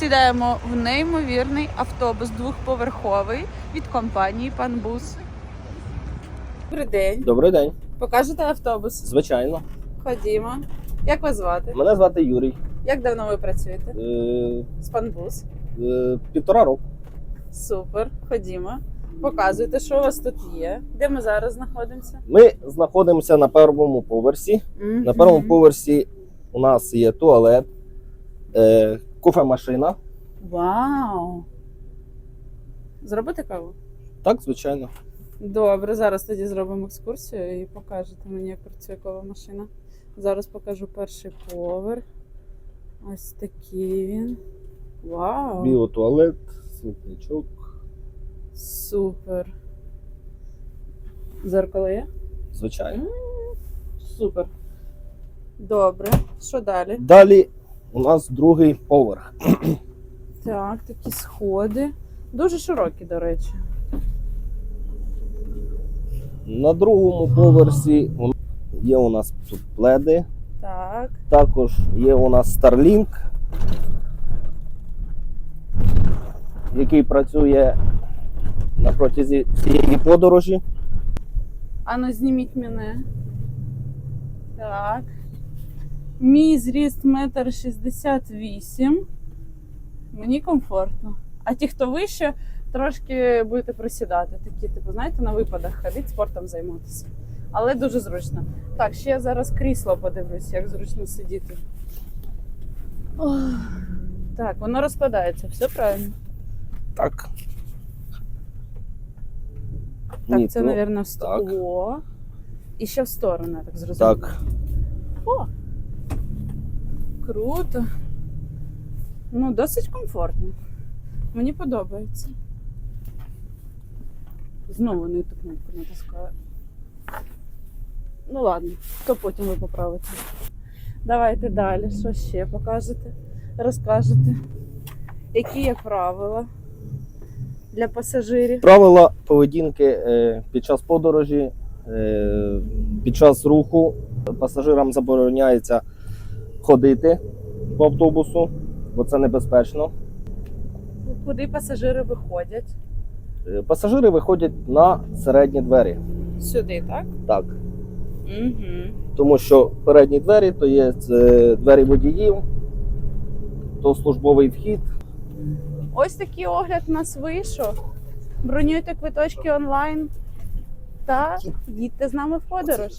Сідаємо в неймовірний автобус двохповерховий від компанії Панбус. Добрий день. Добрий день, Покажете автобус? звичайно. Ходімо. Як вас звати? Мене звати Юрій. Як давно ви працюєте? Е, З Панбус. е, півтора року. Супер. Ходімо. Показуйте, що у вас тут є. Де ми зараз знаходимося? Ми знаходимося на першому поверсі. На першому поверсі у нас є туалет, е, кофемашина. Вау! Зробите каву? Так, звичайно. Добре, зараз тоді зробимо екскурсію і покажете мені, як працює кава машина. Зараз покажу перший поверх. Ось такий він. Вау! Біотуалет, смітничок. Супер. Зеркало є? Звичайно. Супер. Добре. Що далі? Далі у нас другий поверх. Так, такі сходи. Дуже широкі, до речі. На другому поверсі є у нас тут пледи. Так. Також є у нас Starlink, який працює на протязі всієї подорожі. Ану, зніміть мене. Так. Мій зріст метр шістдесят вісім. Мені комфортно. А ті, хто вище, трошки будете присідати. Такі, типу, знаєте, на випадах ходити, спортом займатися. Але дуже зручно. Так, ще я зараз крісло подивлюсь, як зручно сидіти. Ох. Так, воно розкладається, все правильно. Так. Так, Ні, це, ну, мабуть, стекло. І ще в сторону, я так зрозуміла. Так. О! Круто. Ну, досить комфортно. Мені подобається. Знову не ту кнопку натискаю. Ну ладно, то потім ви поправите. Давайте далі. Що ще покажете? Розкажете. Які є правила для пасажирів? Правила поведінки е, під час подорожі, е, під час руху пасажирам забороняється ходити по автобусу, бо це небезпечно. Куди пасажири виходять? Е, Пасажири виходять на середні двері. Сюди, так? Так. Угу. Тому що передні двері то є двері водіїв, то службовий вхід. Ось такий огляд у нас вийшов. Бронюйте квиточки онлайн та їдьте з нами в подорож.